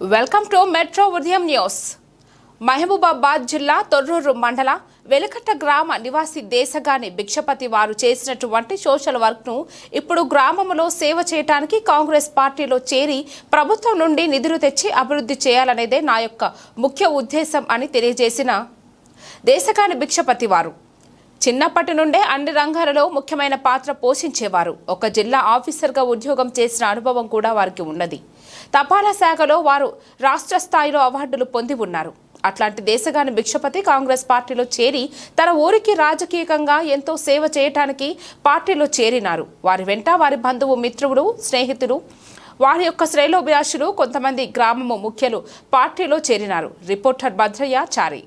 Welcome to metro ఉదయం news. Mahabubabad జిల్లా తొర్రూరు మండల వెలకట్ట గ్రామ నివాసి దేశగాని భిక్షపతి వారు చేసినటువంటి సోషల్ వర్క్ను ఇప్పుడు గ్రామంలో సేవ చేయడానికి కాంగ్రెస్ పార్టీలో చేరి ప్రభుత్వం నుండి నిధులు తెచ్చి అభివృద్ధి చేయాలనేదే నా యొక్క ముఖ్య ఉద్దేశం అని తెలియజేసిన దేశగాని భిక్షపతి వారు. చిన్నప్పటి నుండే అన్ని రంగాలలో ముఖ్యమైన పాత్ర పోషించేవారు. ఒక జిల్లా ఆఫీసర్గా ఉద్యోగం చేసిన అనుభవం కూడా వారికి ఉన్నది. తపాలా శాఖలో వారు రాష్ట్ర స్థాయిలో అవార్డులు పొంది ఉన్నారు. అట్లాంటి దేశగాని భిక్షపతి కాంగ్రెస్ పార్టీలో చేరి తన ఊరికి రాజకీయంగా ఎంతో సేవ చేయటానికి పార్టీలో చేరినారు. వారి వెంట వారి బంధువు మిత్రుడు స్నేహితులు వారి యొక్క శ్రేయోభిలాషులు కొంతమంది గ్రామము ముఖ్యులు పార్టీలో చేరినారు. రిపోర్టర్ భద్రయ్య చారి.